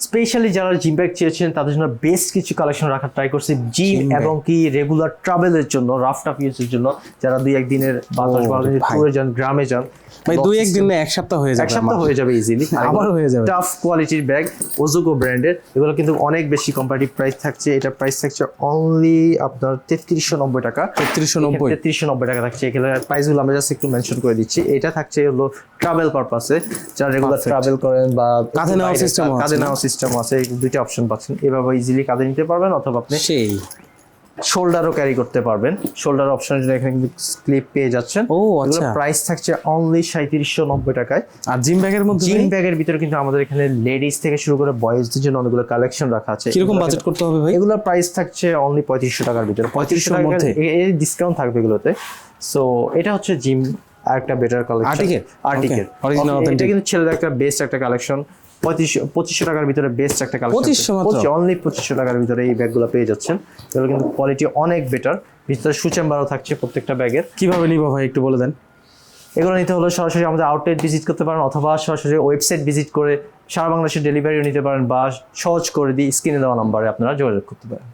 Specially যারা gym bag চেয়েছেন তাদের জন্য বেস্ট কিছু কালেকশন রাখার ট্রাই করছি। জিম এবং কি রেগুলার ট্রাভেলের জন্য রাফ টাফ ইউজের জন্য যারা দুই একদিনের বা দশ বারো দিনের ট্যুরে যান গ্রামে যান ভাই দুই একদিন না এক সপ্তাহ হয়ে যাবে এক সপ্তাহ হয়ে যাবে ইজিলি আবার হয়ে যাবে। টাফ কোয়ালিটির ব্যাগ ওজুকো ব্র্যান্ডের এগুলো কিন্তু অনেক বেশি কম্পারেটিভ প্রাইস থাকছে। এটা প্রাইস থাকছে অনলি আপনার তেত্রিশশো নব্বই টাকা। তেত্রিশশো নব্বই। তেত্রিশশো নব্বই টাকা থাকছে। এখানে প্রাইসগুলো আমরা জাস্ট একটু মেনশন করে দিচ্ছি। এটা থাকছে হলো ট্রাভেল পারপাসে যারা রেগুলার ট্রাভেল করেন বা কাঁধে system ও কাঁধে আছে না? নেওয়ার সিস্টেম আছে। দুইটা অপশন পাচ্ছেন। এভাবে ইজিলি কাঁধে নিতে পারবেন অথবা আপনি সেই। শোল্ডারও ক্যারি করতে পারবেন। শোল্ডার অপশনের জন্য এখানে কিন্তু স্লিপ পেয়ে যাচ্ছেন ও, আচ্ছা। প্রাইস থাকছে অনলি সাঁত্রিশশো নব্বই টাকায়। আর জিম ব্যাগের মধ্যে জিম ব্যাগের ভিতরে কিন্তু আমাদের এখানে লেডিস থেকে শুরু করে বয়েজদের জন্য অনেকগুলো কালেকশন রাখা আছে। কীরকম বাজেট করতে হবে ভাই? এগুলোর প্রাইস থাকছে অনলি পঁয়ত্রিশশো টাকার ভিতরে। পঁয়ত্রিশশো 3500 টাকার মধ্যে? এর ডিসকাউন্ট থাকবে এগুলোতে। সো এটা হচ্ছে জিম আর একটা বেটার কালেকশন? আর্টিকের Okay, original এটা কিন্তু ছেলেদের একটা বেস্ট একটা কালেকশন পঁচিশশো টাকার ভিতরে বেস্ট একটা কালেকশন 2500 মাত্র? অনলি পঁচিশশো টাকার ভিতরে এই ব্যাগগুলো পেয়ে যাচ্ছেন। এগুলো কিন্তু কোয়ালিটি অনেক বেটার ভিতরে সুচেম্বারও থাকছে প্রত্যেকটা ব্যাগের। কীভাবে নিব ভাই একটু বলে দেন। এগুলো নিতে হলে সরাসরি আমাদের আউটলেট ভিজিট করতে পারেন অথবা সরাসরি ওয়েবসাইট ভিজিট করে সারা বাংলাদেশের ডেলিভারিও নিতে পারেন বা সহজ করে দিয়ে স্ক্রিনে দেওয়া নাম্বারে আপনারা যোগাযোগ করতে পারেন।